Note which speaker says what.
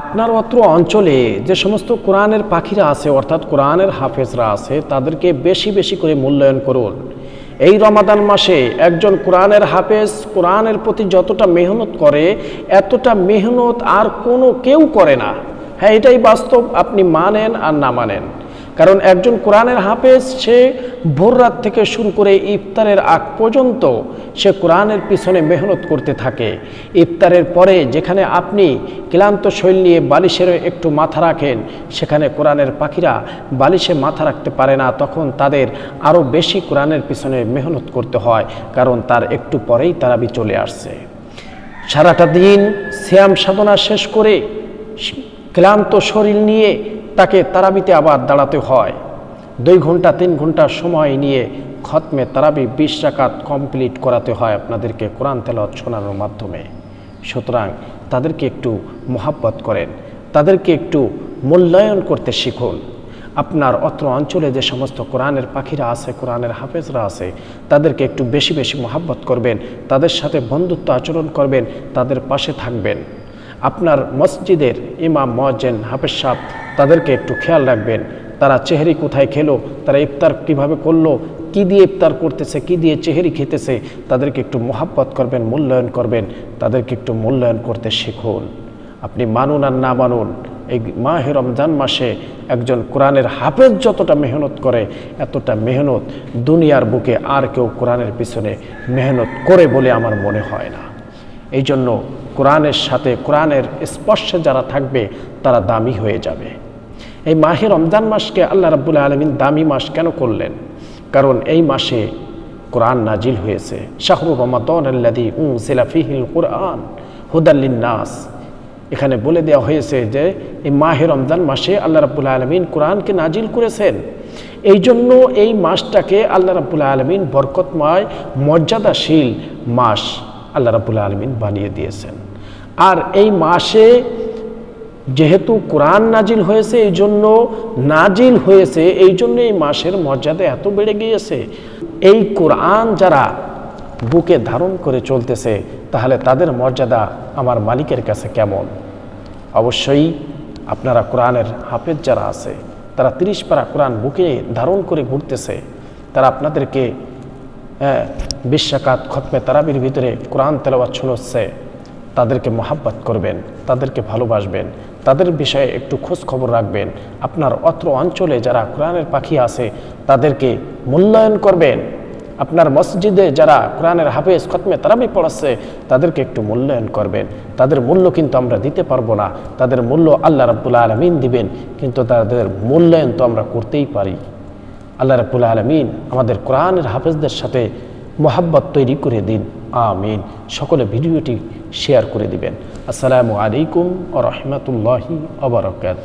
Speaker 1: আপনার অত্র অঞ্চলে যে সমস্ত কোরআনের পাখিরা আছে, অর্থাৎ কোরআনের হাফেজরা আছে, তাদেরকে বেশি বেশি করে মূল্যায়ন করুন। এই রমাদান মাসে একজন কোরআনের হাফেজ কোরআনের প্রতি যতটা মেহনত করে, এতটা মেহনত আর কোনো কেউ করে না। হ্যাঁ এটাই বাস্তব, আপনি মানেন আর না মানেন। কারণ একজন কোরআনের হাফেজ, সে ভোর রাত থেকে শুরু করে ইফতারের আগ পর্যন্ত সে কোরআনের পিছনে মেহনত করতে থাকে। ইফতারের পরে যেখানে আপনি ক্লান্ত শৈল নিয়ে বালিশের একটু মাথা রাখেন, সেখানে কোরআনের পাখিরা বালিশে মাথা রাখতে পারে না, তখন তাদের আরও বেশি কোরআনের পিছনে মেহনত করতে হয়, কারণ তার একটু পরেই তারা তারাবি চলে আসছে। সারাটা দিন শ্যাম সাধনা শেষ করে ক্লান্ত শরীর নিয়ে তাকে তারাবিতে আবার দাঁড়াতে হয়। দুই ঘণ্টা, তিন ঘণ্টা সময় নিয়ে খতমে তারাবি বিশ রাকাত কমপ্লিট করাতে হয় আপনাদেরকে কোরআন তেলত শোনানোর মাধ্যমে। সুতরাং তাদেরকে একটু মোহাব্বত করেন, তাদেরকে একটু মূল্যায়ন করতে শিখুন। আপনার অত্র অঞ্চলে যে সমস্ত কোরআনের পাখিরা আছে, কোরআনের হাফেজরা আছে, তাদেরকে একটু বেশি বেশি মোহাব্বত করবেন, তাদের সাথে বন্ধুত্ব আচরণ করবেন, তাদের পাশে থাকবেন। আপনার মসজিদের ইমাম মজেন হাফেজ সাহ তাদেরকে একটু খেয়াল রাখবেন। তারা চেহারি কোথায় খেলো, তারা ইফতার কীভাবে করল, কি দিয়ে ইফতার করতেছে, কি দিয়ে চেহারি খেতেছে, তাদেরকে একটু মোহাব্বত করবেন, মূল্যায়ন করবেন, তাদেরকে একটু মূল্যায়ন করতে শিখুন। আপনি মানুন আর না মানুন, এই মাহে রমজান মাসে একজন কোরআনের হাফেজ যতটা মেহনত করে, এতটা মেহনত দুনিয়ার বুকে আর কেউ কোরআনের পিছনে মেহনত করে বলে আমার মনে হয় না। এই জন্য কোরআনের সাথে কোরআনের স্পর্শে যারা থাকবে, তারা দামি হয়ে যাবে। এই মাহে রমজান মাসকে আল্লাহ রাবুল আলমিন দামি মাস কেন করলেন? কারণ এই মাসে কোরআন নাজিল হয়েছে। শাহরু রমাদন আল্লাদি উম সিলাফিহিল কোরআন হুদাল্লিন নাস এখানে বলে দেওয়া হয়েছে যে, এই মাহে রমজান মাসে আল্লাহ রাবুল আলমিন কোরআনকে নাজিল করেছেন। এই জন্য এই মাসটাকে আল্লাহ রাবুল আলমিন বরকতময়, মর্যাদাশীল মাস আল্লাহ রাবুল আলমিন বানিয়ে দিয়েছেন। আর এই মাসে যেহেতু কোরআন নাজিল হয়েছে, এই জন্য নাজিল হয়েছে, এই জন্য এই মাসের মর্যাদা এত বেড়ে গিয়েছে। এই কোরআন যারা বুকে ধারণ করে চলতেছে, তাহলে তাদের মর্যাদা আমার মালিকের কাছে কেমন? অবশ্যই আপনারা কোরআনের হাফেজ যারা আছে, তারা তিরিশ পারা কোরআন বুকে ধারণ করে ঘুরতেছে, তারা আপনাদেরকে হ্যাঁ বিশ্বাকাত খতমে তারাবির ভিতরে কোরআন তেলাওয়াত শোনাচ্ছে তাদেরকে মহাব্বত করবেন, তাদেরকে ভালোবাসবেন তাদের বিষয়ে একটু খোঁজ খবর রাখবেন। আপনার অত্র অঞ্চলে যারা কোরআনের পাখি আছে, তাদেরকে মূল্যায়ন করবেন। আপনার মসজিদে যারা কোরআনের হাফেজ খতমে তারাবি পড়াচ্ছে, তাদেরকে একটু মূল্যায়ন করবেন। তাদের মূল্য কিন্তু আমরা দিতে পারব না। তাদের মূল্য আল্লাহ রাবুল্লা আলমিন দিবেন, কিন্তু তাদের মূল্যায়ন তো আমরা করতেই পারি। আল্লাহ রাবুল্লা আলমিন আমাদের কোরআনের হাফেজদের সাথে মোহাব্বত তৈরি করে দিন। আমিন। সকলে ভিডিওটি শেয়ার করে দিবেন। আসসালামু আলাইকুম ও রহমতুল্লাহি আবরকাত